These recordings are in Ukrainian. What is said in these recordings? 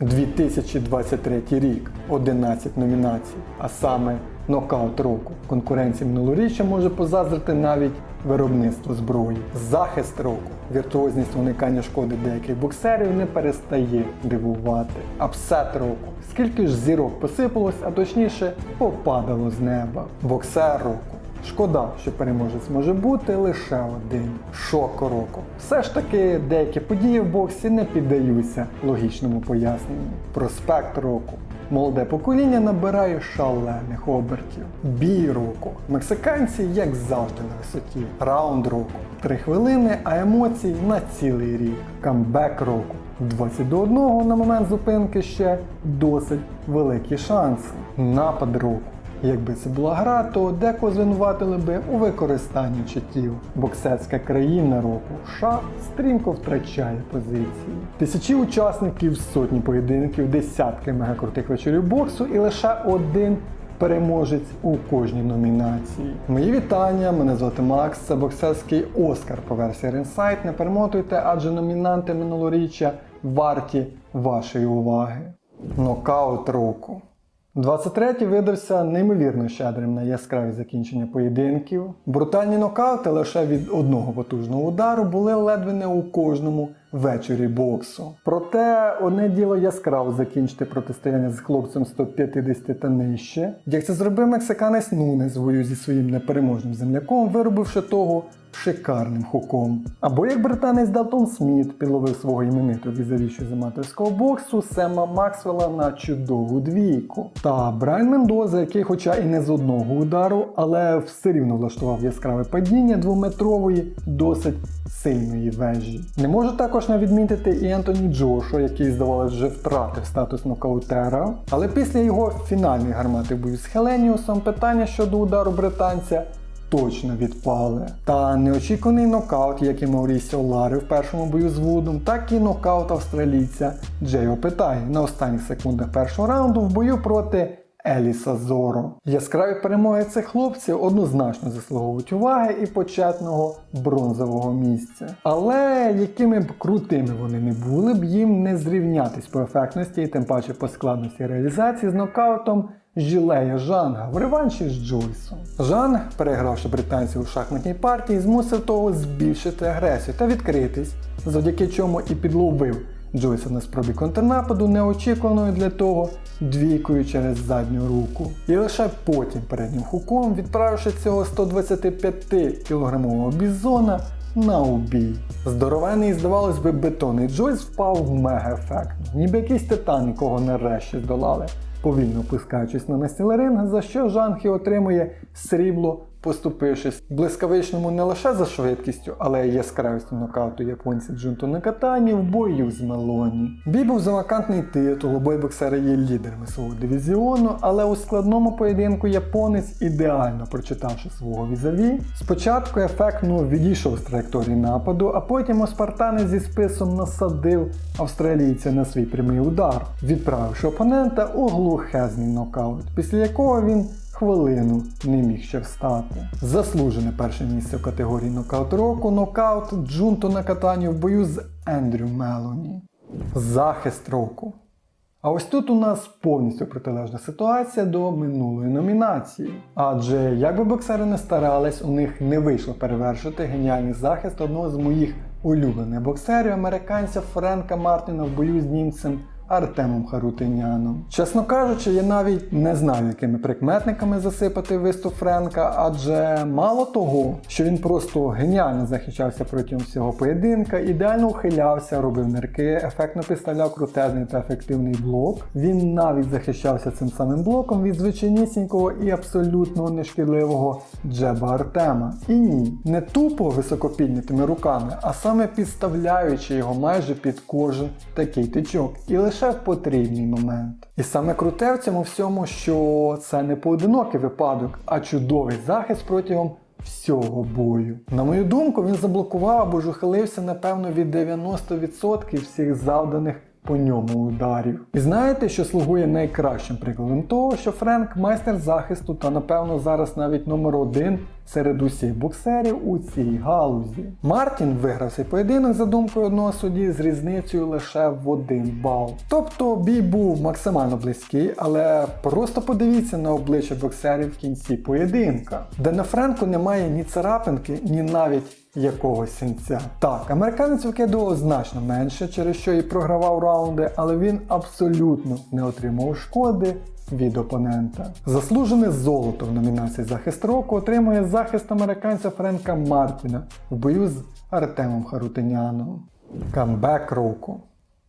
2023 рік 11 номінацій, а саме нокаут року. Конкуренції минулоріччя може позазрити навіть виробництво зброї. Захист року. Віртуозність уникання шкоди деяких боксерів не перестає дивувати. Апсет року. Скільки ж зірок посипалось, а точніше попадало з неба. Боксер року. Шкода, що переможець може бути лише один. Шок року. Все ж таки деякі події в боксі не піддаються логічному поясненню. Проспект року. Молоде покоління набирає шалених обертів. Бій року. Мексиканці, як завжди, на висоті. Раунд року. Три хвилини, а емоцій на цілий рік. Камбек року. 20 до 1 на момент зупинки ще досить великі шанси. Напад року. Якби це була гра, то декого звинуватили би у використанні читів. Боксерська країна року США стрімко втрачає позиції. Тисячі учасників, сотні поєдинків, десятки мегакрутих вечорів боксу і лише один переможець у кожній номінації. Мої вітання, мене звати Макс, це боксерський Оскар по версії Ренсайт. Не перемотуйте, адже номінанти минулоріччя варті вашої уваги. Нокаут року. 23-й видався неймовірно щедрим на яскраві закінчення поєдинків. Брутальні нокаути лише від одного потужного удару були ледве не у кожному вечорі боксу. Проте одне діло яскраво закінчити протистояння з хлопцем 150 та нижче, як це зробив мексиканець Нунес в бою зі своїм непереможним земляком, виробивши того шикарним хуком. Або як британець Далтон Сміт підловив свого іменитого візавіщу з аматорського боксу Сема Максвелла на чудову двійку. Та Брайан Мендоза, який, хоча і не з одного удару, але все рівно влаштував яскраве падіння двометрової, досить сильної вежі. Не можу також не відмітити і Ентоні Джошо, який, здавалось, вже втратив статус нокаутера. Але після його фінальної гармати бою з Хеленіусом питання щодо удару британця точно відпали. Та неочікуваний нокаут, як і Маурісіо Лари в першому бою з Вудом, так і нокаут австралійця Джейо Питай на останніх секундах першого раунду в бою проти Еліса Зоро. Яскраві перемоги цих хлопців однозначно заслуговують уваги і почетного бронзового місця. Але якими б крутими вони не були б, їм не зрівнятись по ефектності і тим паче по складності реалізації з нокаутом Жилея Жанга в реванші з Джойсом. Жанг, перегравши британців у шахматній партії, змусив того збільшити агресію та відкритись, завдяки чому і підловив Джойса на спробі контрнападу, неочікуваною для того двійкою через задню руку. І лише потім переднім хуком, відправивши цього 125-кілограмового бізона на убій. Здоровений, здавалось би, бетонний Джойс впав в мега-ефектно, ніби якийсь титан, якого нарешті здолали повільно опускаючись на настіл ринг, за що Жанг і отримує срібло, поступившись блискавичному не лише за швидкістю, але й яскравістю нокауту японця Джунто Накатані в бою з Мелоні. Бій був за вакантний титул, обоє боксери є лідерами свого дивізіону, але у складному поєдинку японець, ідеально прочитавши свого візаві, спочатку ефектно відійшов з траєкторії нападу, а потім Оспартанець зі списом насадив австралійця на свій прямий удар, відправивши опонента у глухезний нокаут, після якого він хвилину не міг ще встати. Заслужене перше місце в категорії нокаут року, нокаут Джунто на катанні в бою з Ендрю Мелоні. Захист року. А ось тут у нас повністю протилежна ситуація до минулої номінації. Адже як би боксери не старались, у них не вийшло перевершити геніальний захист одного з моїх улюблених боксерів, американця Френка Мартіна в бою з німцем Артемом Харутиняном. Чесно кажучи, я навіть не знаю, якими прикметниками засипати виступ Френка, адже мало того, що він просто геніально захищався протягом всього поєдинка, ідеально ухилявся, робив нирки, ефектно підставляв крутезний та ефективний блок. Він навіть захищався цим самим блоком від звичайнісінького і абсолютно нешкідливого джеба Артема. І ні, не тупо високопіднятими руками, а саме підставляючи його майже під кожен такий тичок. І лише в потрібний момент. І саме круте в цьому всьому, що це не поодинокий випадок, а чудовий захист протягом всього бою. На мою думку, він заблокував або ж ухилився, напевно, від 90% всіх завданих по ньому ударів. І знаєте, що слугує найкращим прикладом того, що Френк майстер захисту та, напевно, зараз навіть номер один серед усіх боксерів у цій галузі. Мартін виграв цей поєдинок за думкою одного судді з різницею лише в один бал. Тобто бій був максимально близький, але просто подивіться на обличчя боксерів в кінці поєдинка, де на Френку немає ні царапинки, ні навіть якогось синця. Так, американець викидував значно менше, через що і програвав раунди, але він абсолютно не отримав шкоди від опонента. Заслужене золото в номінації захист року отримує захист американця Френка Мартіна в бою з Артемом Харутиняном. Камбек року.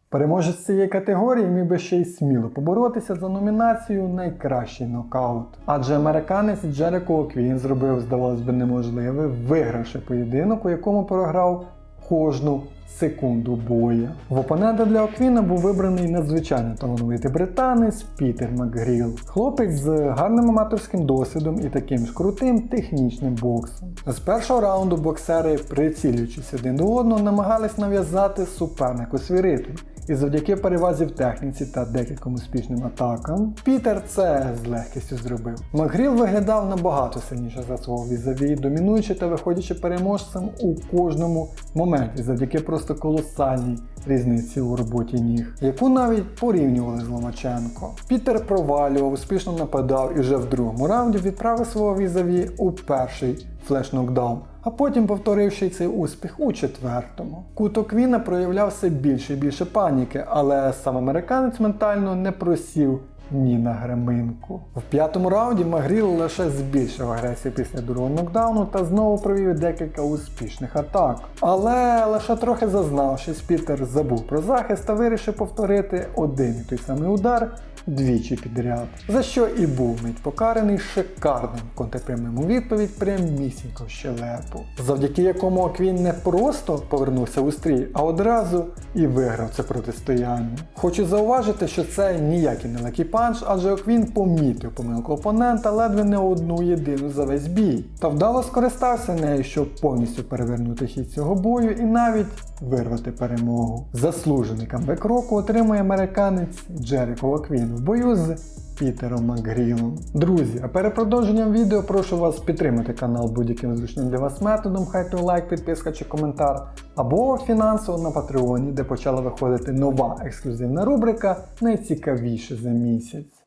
Переможець цієї категорії міг би ще й сміло поборотися за номінацію Найкращий нокаут. Адже американець Джереко Оквін зробив, здавалось би, неможливе, вигравши поєдинок, у якому програв кожну секунду боя. В опонента для Оквіна був вибраний надзвичайно талановитий британець Пітер Макгріл. Хлопець з гарним аматорським досвідом і таким ж крутим технічним боксом. З першого раунду боксери, прицілюючись один до одного, намагались нав'язати супернику свій ритм. І завдяки перевазі в техніці та декільком успішним атакам, Пітер це з легкістю зробив. Макгріл виглядав набагато сильніше за свого візаві, домінуючи та виходячи переможцем у кожному моменті, завдяки просто колосальній різниці у роботі ніг, яку навіть порівнювали з Ломаченко. Пітер провалював, успішно нападав і вже в другому раунді відправив свого візаві у перший флеш-нокдаун а потім повторивши цей успіх у четвертому. Куток Віна проявляв все більше і більше паніки, але сам американець ментально не просів ні на греминку. В п'ятому раунді Магріл лише збільшив агресію після другого нокдауну та знову провів декілька успішних атак. Але лише трохи зазнавшись, Пітер забув про захист та вирішив повторити один і той самий удар двічі підряд, за що і був мить покараний шикарним контрпрямим у відповідь прямісінько щелепу, завдяки якому Оквін не просто повернувся у стрій, а одразу і виграв це протистояння. Хочу зауважити, що це ніякий не лекі панч, адже Оквін помітив помилку опонента ледве не одну єдину за весь бій, та вдало скористався нею, щоб повністю перевернути хід цього бою і навіть вирвати перемогу. Заслужений камбек року отримує американець Джеріко Оквін в бою з Пітером Макгрілом. Друзі, а перед продовженням відео прошу вас підтримати канал будь-яким зручним для вас методом, хай то лайк, підписка чи коментар, або фінансово на Патреоні, де почала виходити нова ексклюзивна рубрика Найцікавіше за місяць.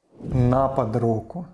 Напад року.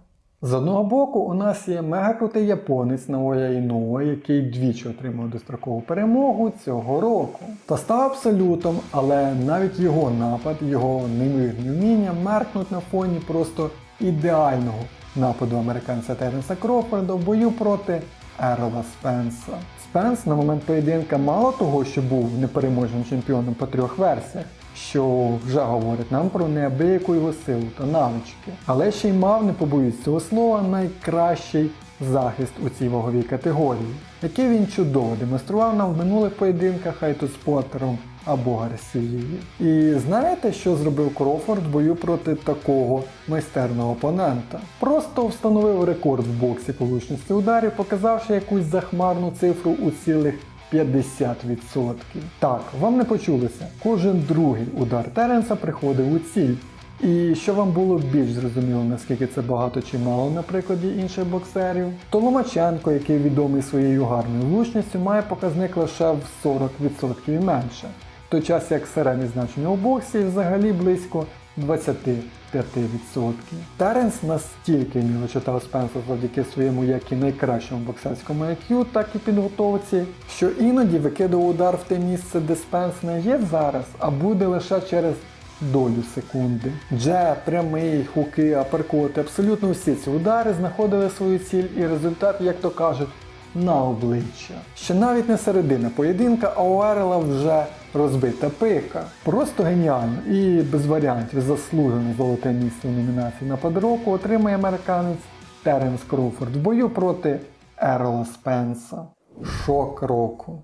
З одного боку, у нас є мегакрутий японець Наоя Іноуа, який двічі отримав дострокову перемогу цього року. Та став абсолютом, але навіть його напад, його неймовірні вміння меркнуть на фоні просто ідеального нападу американця Теренса Крофорда в бою проти Ерола Спенса. Спенс на момент поєдинка мало того, що був непереможним чемпіоном по трьох версіях, що вже говорить нам про неабияку його силу та навички. Але ще й мав, не побоюсь цього слова, найкращий захист у цій ваговій категорії, який він чудово демонстрував нам в минулих поєдинках Хайту з Поттером або Гарсією. І знаєте, що зробив Крофорд в бою проти такого майстерного опонента? Просто встановив рекорд в боксі влучності ударів, показавши якусь захмарну цифру у цілих 50%. Так, вам не почулося. Кожен другий удар Теренса приходив у ціль. І що вам було більш зрозуміло, наскільки це багато чи мало на прикладі інших боксерів, то Ломаченко, який відомий своєю гарною влучністю, має показник лише в 40% і менше, в той час як середнє значення у боксі взагалі близько 25%. Теренс настільки вміло читав Спенса завдяки своєму як і найкращому боксерському IQ, так і підготовці, що іноді викидав удар в те місце, де Спенс не є зараз, а буде лише через долю секунди. Джеб, прямий, хуки, аперкоти, абсолютно всі ці удари знаходили свою ціль і результат, як то кажуть, на обличчя. Ще навіть не середина поєдинка, а у Ерела вже розбита пика. Просто геніально і без варіантів заслужене золоте місце в номінації на року отримає американець Теренс Кроуфорд в бою проти Ерла Спенса. Шок року.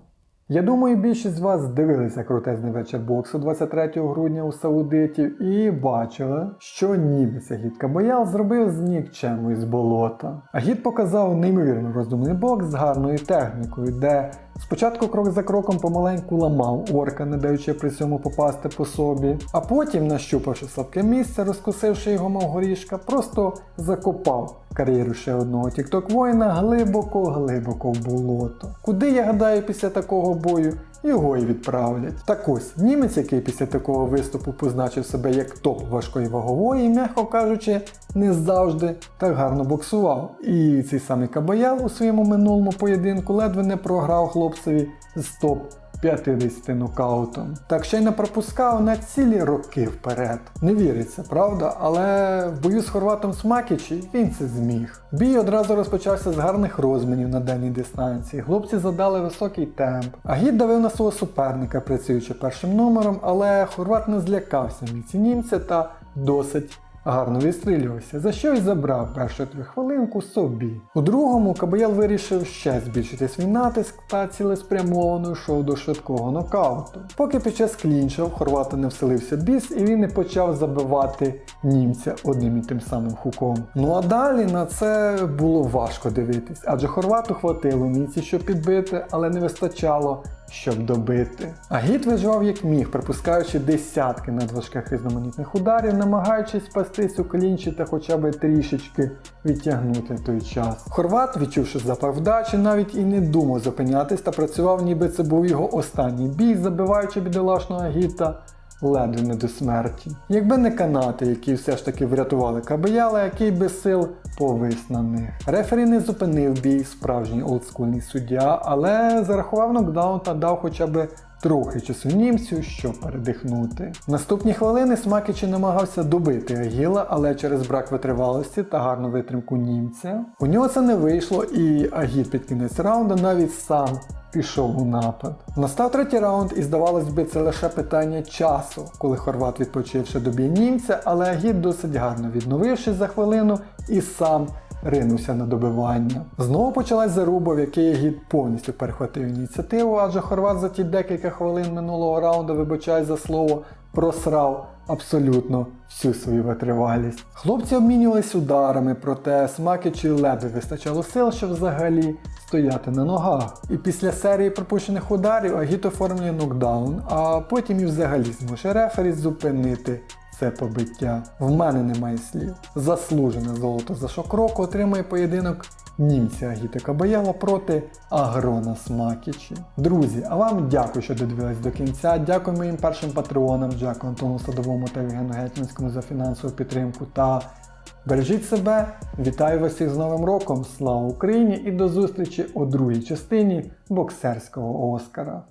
Я думаю, більшість з вас дивилися крутезний вечір боксу 23 грудня у Саудитів і бачили, що нібиться гід Кабоял зробив з нікчему із болота. А гід показав неймовірно роздумний бокс з гарною технікою, де спочатку крок за кроком помаленьку ламав орка, не даючи при цьому попасти по собі, а потім, нащупавши слабке місце, розкусивши його мов горішка, просто закопав кар'єру ще одного тікток воїна глибоко-глибоко в болото. Куди я гадаю після такого бою? Його і відправлять. Так ось, німець, який після такого виступу позначив себе як топ важкої вагової, м'яко кажучи, не завжди так гарно боксував. І цей самий Кабаял у своєму минулому поєдинку ледве не програв хлопцеві з топ 50 нокаутом. Так ще й не пропускав на цілі роки вперед. Не віриться, правда? Але в бою з хорватом Смакічі він це зміг. Бій одразу розпочався з гарних розмінів на дальній дистанції. Хлопці задали високий темп. Агіт давив на свого суперника, працюючи першим номером, але хорват не злякався міці німця та досить гарно відстрілювався, за що й забрав першу хвилинку собі. У другому Кабаял вирішив ще збільшити свій натиск та цілеспрямовано йшов до швидкого нокауту. Поки під час клінча в Хорвата не вселився біс і він не почав забивати німця одним і тим самим хуком. Ну а далі на це було важко дивитись, адже Хорвату хватило міці, щоб підбити, але не вистачало щоб добити. А гід виживав як міг, припускаючи десятки надважких різноманітних ударів, намагаючись спастись у клінчі та хоча б трішечки відтягнути той час. Хорват, відчувши запах вдачі, навіть і не думав зупинятись та працював, ніби це був його останній бій, забиваючи бідолашного гіта ледве не до смерті. Якби не канати, які все ж таки врятували Кабияла, який без сил повис на них. Рефері не зупинив бій, справжній олдскульний суддя, але зарахував нокдаун та дав хоча б трохи часу німцю, щоб передихнути. Наступні хвилини Смакічі намагався добити Агіла, але через брак витривалості та гарну витримку німця. У нього це не вийшло, і Агіт під кінець раунду навіть сам пішов у напад. Настав третій раунд, і здавалось би, це лише питання часу, коли Хорват відпочивши добій німця, але Агіт досить гарно відновившись за хвилину і сам ринувся на добивання. Знову почалась заруба, в якій Агіт повністю перехватив ініціативу, адже Хорват за ті декілька хвилин минулого раунду, вибачай за слово, просрав абсолютно всю свою витривалість. Хлопці обмінювались ударами, проте смакичі ледве вистачало сил, щоб взагалі стояти на ногах. І після серії пропущених ударів Агіт оформлює нокдаун, а потім і взагалі змушує рефері зупинити це побиття. В мене немає слів. Заслужене золото за шок-року отримує поєдинок німця Агіта Кабаяла проти Агрона Смакічі. Друзі, а вам дякую, що додивились до кінця. Дякую моїм першим патреонам, дякую Антону Садовому та Євгену Гетьманському за фінансову підтримку та бережіть себе. Вітаю вас із Новим роком! Слава Україні і до зустрічі у другій частині боксерського Оскара.